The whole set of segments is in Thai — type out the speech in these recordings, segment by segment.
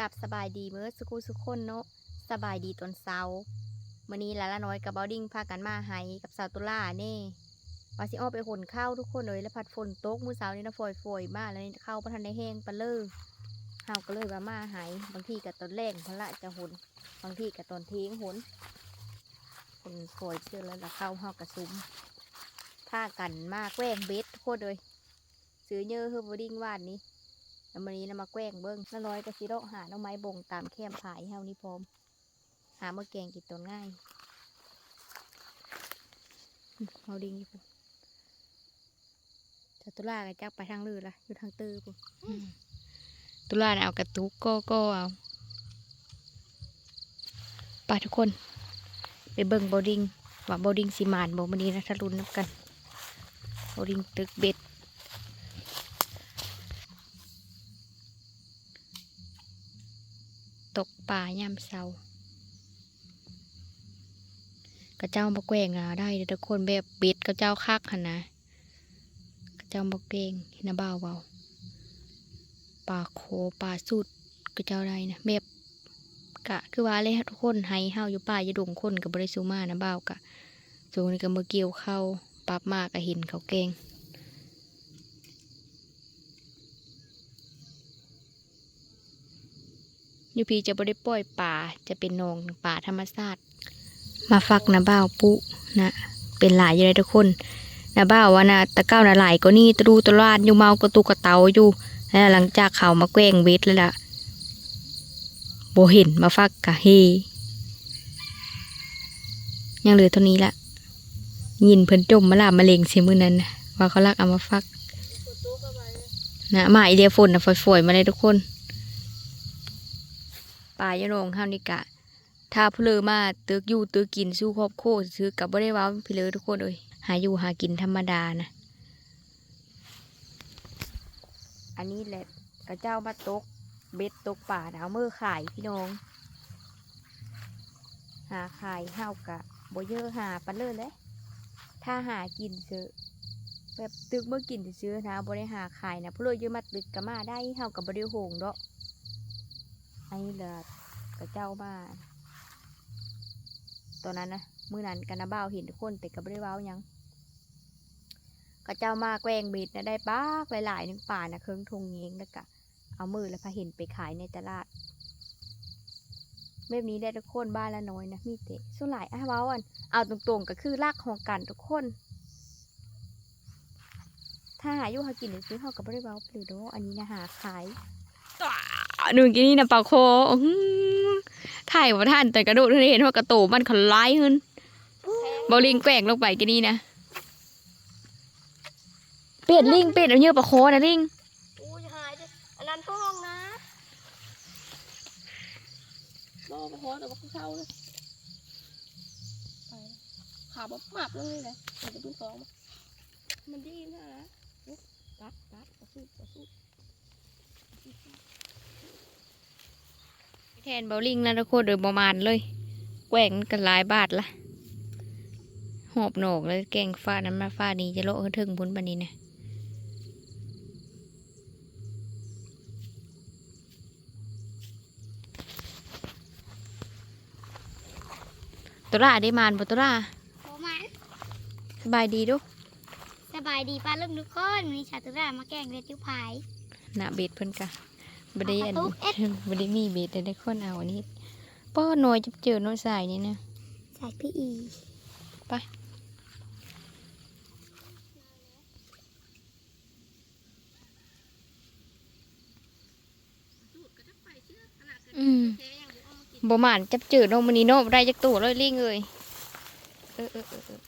กับสบายดีเบิร์ดสุกุสุคนเนาะสบายดีตอนเช้ามื้อนี้หลานละน้อยกับบอดิ้งพากันมาไฮกับสาวตุล่าเน่วาสิอ้อไปขนข้าวทุกคนเลยแล้วพัดฝนตกมือเช้านี้นะฝอยฝอยมาแล้วข้าวประทันได้แห้งปะเลยเฮาก็เลยว่ามาไฮบางทีกับตอนแรกพนละจะหนบางทีกับตอนเทิ้งหนฝนฝอยเจอแล้วละข้าวเฮากระซุ้มพากันมาแกล้งเบ็ดทุกคนเลยซื้อเยอะเฮอบอดิ้งวาดนี้ แล้ววันนี้เรามาแกล้งเบิ้งน้าน้อยก็สิโรหาน้องไม้บ่งตามแคมผายเฮานี่พร้อม หาเมื่อแกงกินตัวง่ายเอาดิงอยู่พุ่นจตุลาก็จักไปทางลือละอยู่ทางตื้อพุ่นตุลาน่ะเอากระตุกก็ก็เอาไปทุกคน ไปเบิ่งบอดิงว่าบอดิงสิมานบ่วันนี้นะทะลุนนับกันบอดิงตึกเบ็ด ตกป่ายามเช้ากระเจ้าบกแกว่งอะได้เด้อทุกคนแบบเบ็ดกระเจ้าคักหันนะกระเจ้าบกเกงเห็นนะบ่าเบาปลาโคปลาสุดกระเจ้าได้นะแบบกะคือว่าเลยทุกคนให้เฮาอยู่ป่าอย่าดงคนกับบริสุมานะบ่ากะส่วนนี้ก็มือเกี่ยวเข้าปับมากก็เห็นเขาเกง ยูพีจะบริปล่อยป่าจะเป็นหนองป่าธรรมชาติ มาฟักนะบ้าวปุนะเป็นหลายอยู่เลยทุกคนนะบ้าวว่านะตะเก้านะหลายก็นี่ตะดูตะลาดอยู่เมากระตูกระเตาอยู่แล้วหลังจากเขามาแกล้งเวทแล้วล่ะโบเห็นมาฟักกะเฮยังเหลือเท่านี้ละยินเพิ่นจมมาลามาเลงเสียมือนั้นว่าเขาลักเอามาฟักนะมาไอเดียฝนนะฝอยๆมาเลยทุกคน ป่ายะโรงห้ามนิกะ ถ้าเพลือมาตึกอยู่ตึกกินสู้ครอบโครัวซื้อกับบ่ได้ว้าพี่เลยทุกคนเลยหาอยู่หากินธรรมดานะ อันนี้แหละกระเจ้ามาตก เบ็ดตกป่านะเอามือขายพี่น้อง หาขายห้าวกะบ่เยอะหาปันเลยเลยถ้าหากินซื้อแบบตึกเมื่อกินซื้อนะบ่ได้หาขายนะเพลือเยอะมาตึกก็มาได้ห้ากับบ่ได้โหงดอก อันนี้เหลือกระเจ้ามานตอนนั้นนะมือนั้นกันนะบ่าวเห็นทุกคนแต่ก็ไม่ได้เว้าหยังกระเจ้ามาแกล้งบ็ดนะได้ปากหลายๆหนึ่งป่านะเครื่องทงเงงแล้วก็เอามือแล้วพาเห็นไปขายในตลาดแบบนี้ได้ทุกคนบ้านละน้อยนะมีเตะส่วนหลายอ้าวเ้าอันเอาตรงๆก็คือรากของกันทุกคน ถ้าหาอยู่หากินหรือซื้อเขาก็ไม่ได้เว้าหรือโดอันนี้นะหาขาย หนึ่งกินนี่นะปลาโคถ่ายว่าท่านแต่กระโดดเห็นว่ากระโตมันขลายขึ้นบอลิงแกว่งลงไปกินนี่นะเป็ดลิงเป็ดเอาเยอะปลาโคนะลิงอู้จะหายดิอันนั้นห้องนะรอไปหอแต่ว่าเข้าเลยขาบหมับเลยเลยเดี๋ยวจะดูสองมันดีนะนะตัดตัดกระสุกระสุก แทนบอลิงแล้วทุกคนโดยประมาณเลยแกว่งกันหลายบาทละหอบโหนกเลยแกงฟ้านั้นมาฟ้านี้จะโลกถึงบุญปันนี้นะตัวละได้มานบ่ตัวละโอ้มันสบายดีดูสบายดีป้าลุงทุกคนมีชาตุรามาแกล้งเรติวพายหน้าเบ็ดเพิ่นกะ บ่ได้อันเอาประตูเอ็ดบ่ได้มีเบ็ดแต่ได้คนเอาอันนี้ป้อน้อยจะเจอน้อยสายนี่นะใส่พี่อีไปอืมบ่หมานจับจืดโนมันนี่โนบ่ได้จักตู่เลยลิงเอ้ยเออเออเออเออ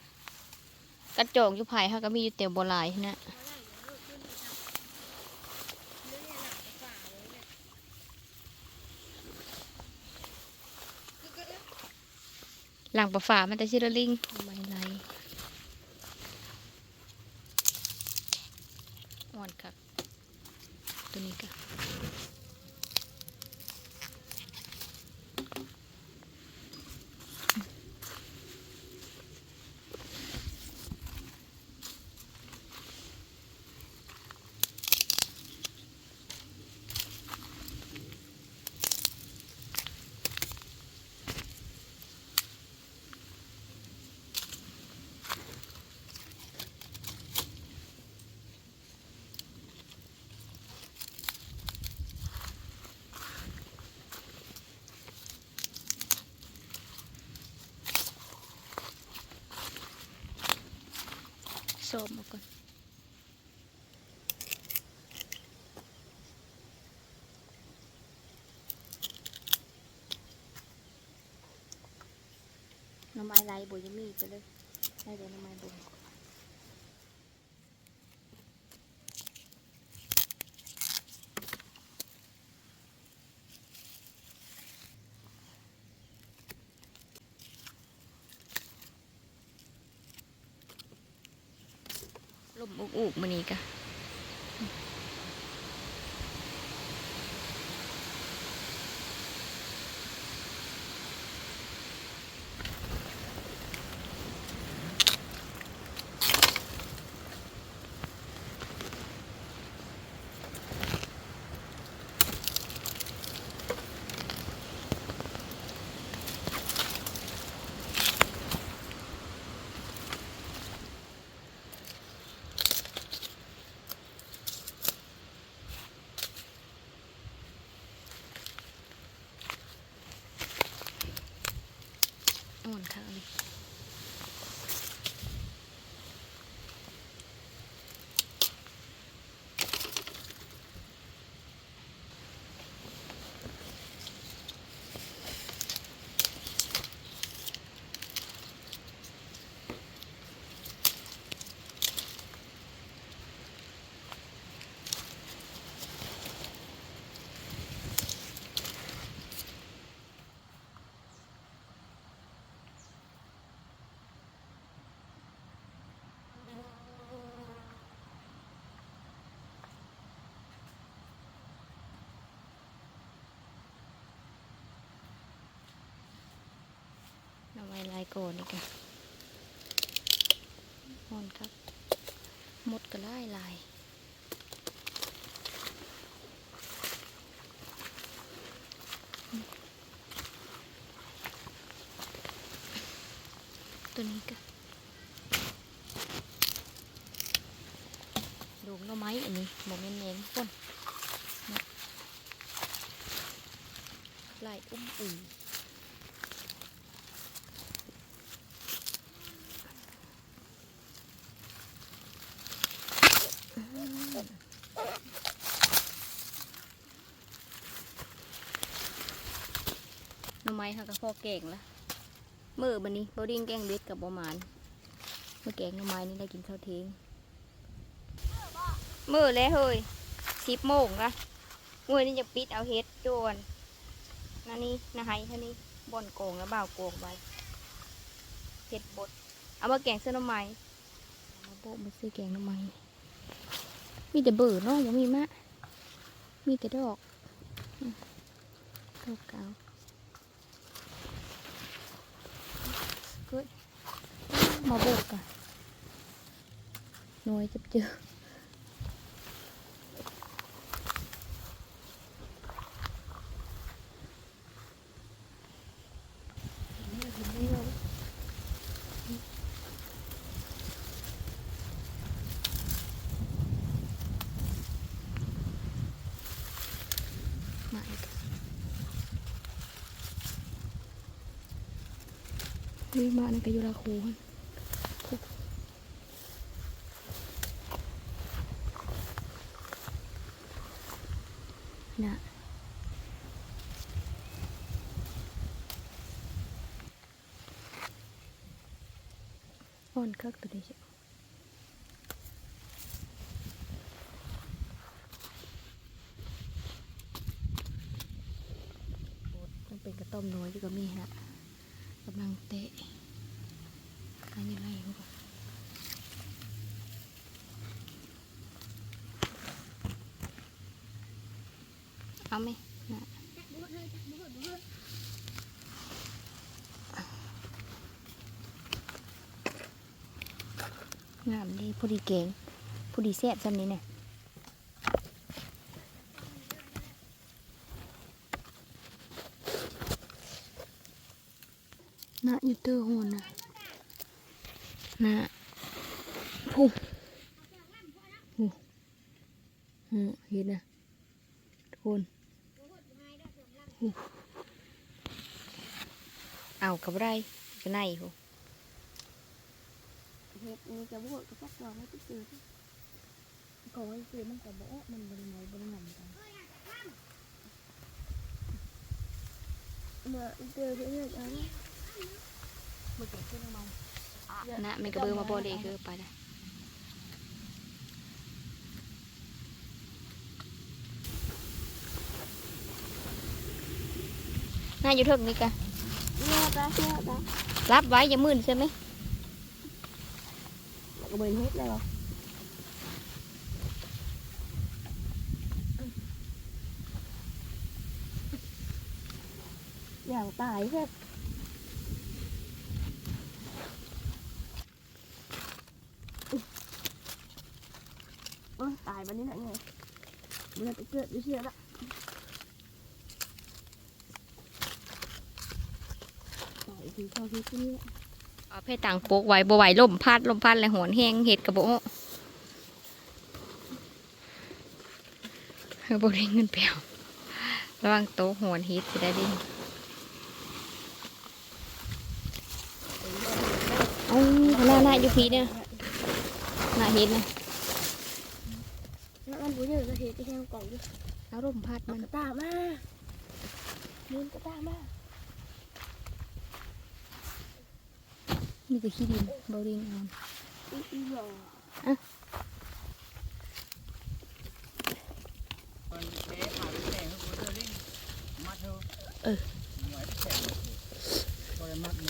กระจอกอยู่ไผเฮาก็มีอยู่แต่บ่หลายนะ หลังปลาฝามันจะชื่อลลิง อมออกก่อนหน้ำไม้ไรบุยมีไปเลมอุกอุกมันนี้กะอ่อนค่ะเลย หน้ำไม้ไรโกนนี่กะอ่อนครับหมดก็ไล่ลายตัวนี้ก็ดูหน่อไม้อันนี้โมเมนเน้นต้นนะลายอุ้มอุ่นอ ไม้ค่ะก็พอแกงละเมื่อบันนี้บดิ้งแกงเบ็ดกับบหมานเมื่อแกงหน่อไม้นี่ได้กินข้าวเทงเมื่อแล้วเฮ้ยสิบโมงละเมื่อนี่จะปิดเอาเฮ็ดจวนนั่นนี่นะไฮท่านี้บ่อนโกงแล้วบ่าวโกงไปเฮ็ดบดเอามาแกงเส้นน่อไม้มาโบมาซื้อแกงน่อไม้มีแต่เบื่อเนาะยังมีมะมีแต่ดอกดอกเกา มาโบกอะหน่วยจับเจอมาอีก นี่มานั่นก็อยู่ละคูนะอ่อนคักตัวนี้จ้ะเป็นกระต้มน้อยอยู่ก็มีฮะ กำลังเตะอันนี้ไรอยู่ก่อนเอาไหมนะงามดีผู้ดีเก่งผู้ดีแซ่บจำนี้เนี่ย นะอยู่เตอร์โหนนะนะผู้ผู้หูเห็นนะทุกคนผู้เอากับไรกันไหนผู้เห็ดนี่จะบวกกับพวกเราไม่ติดตื่นของไอ้คือมันก็บ่มันบ่ได้น้อยบ่ได้งำกันมาเจอเรื่อยๆอัน นี้บ่เกิดขึ้นมานะมันก็เบิ่งมาบ่เลยคือไปละน่าอยู่เทิงนี่กะเนี่ยตาเชื่อตารับไว้อย่ามื่นใช่ไหมก็เบิ่งเห็ดเลยเหรออย่างตายเห็ดโอ้ยตายวันนี้ไหนไงมันจะเกิดอยู่เชื่อละตายทีเข้าที่นี่เอาเพต่างโปกไว้บ่ไหวลมพัดลมพัดแล้วหอนแห้งเห็ดกระโบะเฮ้ยบ่ได้เงินเปล่าระวังโต๊ะหอนเห็ดสิได้ดิเอ้าหน้าหน้าอยู่พีเนี่ยหน้าเห็ดนะแล้ว มันบุญเยอะก็เห็ดที่แค่กล่องอยู่เอาลมพัดมัมันนกระตามาเดินกระตามามีแต่ขี้ดินบ่ริงเอาอีอีหล่อเอออืมอืมกระต่ายนะเห็ดเฮามัน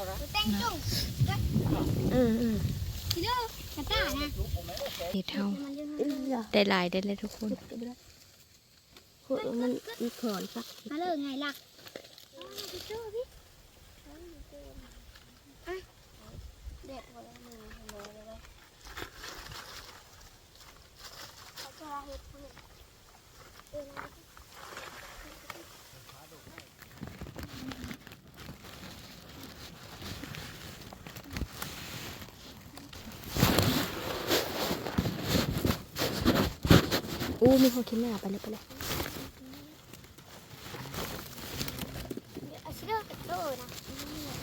ยังอีหล่อได้หลายได้เลยทุกคนโคตรมันมีขอนสักมาเลยไงล่ะเด็ดหมดแล้วมื อหัวเลยเขาจะเห็ดเพื่อนเอออู้มีคนคิดหน้าไปเลยไปเลยเอาเชือกโตนะ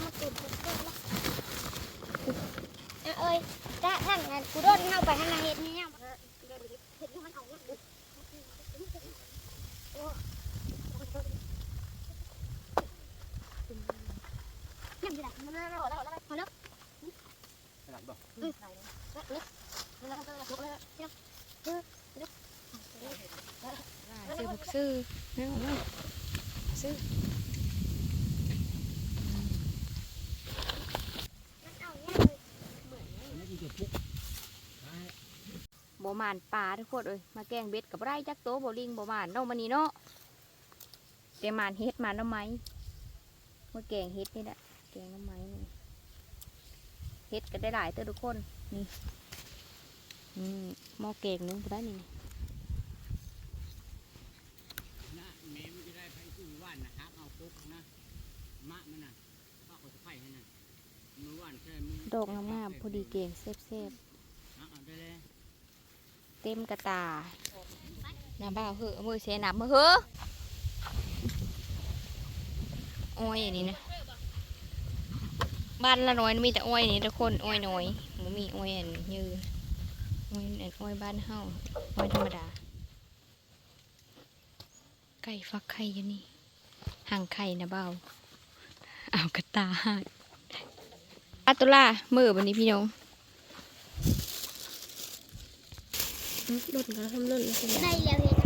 มาตุ่นโตละอะเอ้ยถ้าท่านงั้นกูโดนเข้าไปทางเห็ดนี่เนี่ยเห็ดมันออกเนี่ยยังอยู่ไหนมันไม่ได้หมดแล้วหมดแล้วหมดแล้วอืมแล้วก็ยกเลย เสื้อบุกซื้อนั่งเอาซื้อบ่มานปลาทุกคนเอ้ยมาแกงเบ็ดกับไรจักโตบ่ลิงบ่มานเนาะมันนี่เนาะแต่มานเฮ็ดมานน้ำไม้มาแกงเฮ็ดนี่แหละแกงน้ำไม้นี่เฮ็ดก็ได้หลายเต้อทุกคนนี่อืมหม้อแกงนึงบ่ได้นี่ นะเมมันจะได้ไปคือว่านนะครับ เอาปุ๊กนะมะมันน่ะ ก็เอาจะไฟให้น่ะมือว่านใช่มือดอกงามๆพอดีแกงแซ่บเอาเอาได้เลยๆเต็มกระตาน้ำบ้าวเหอะเอามือเสน้ำมือเหอะอ้อยอันนี้นะบ้านละน้อยมีแต่อ้อยนี่ทุกคนอ้อยน้อยบ่มีอ้อยอันยืนอ้อยอันอ้อยบ้านเฮาอ้อยธรรมดา ไก่ฟักไข่อยู่นี่ห่างไข่นะเบา เอากระตาหาดอาตุล่ามือบันนี้พี่น้องหล่นก็ทำหล่นเลยได้แล้วเห็ด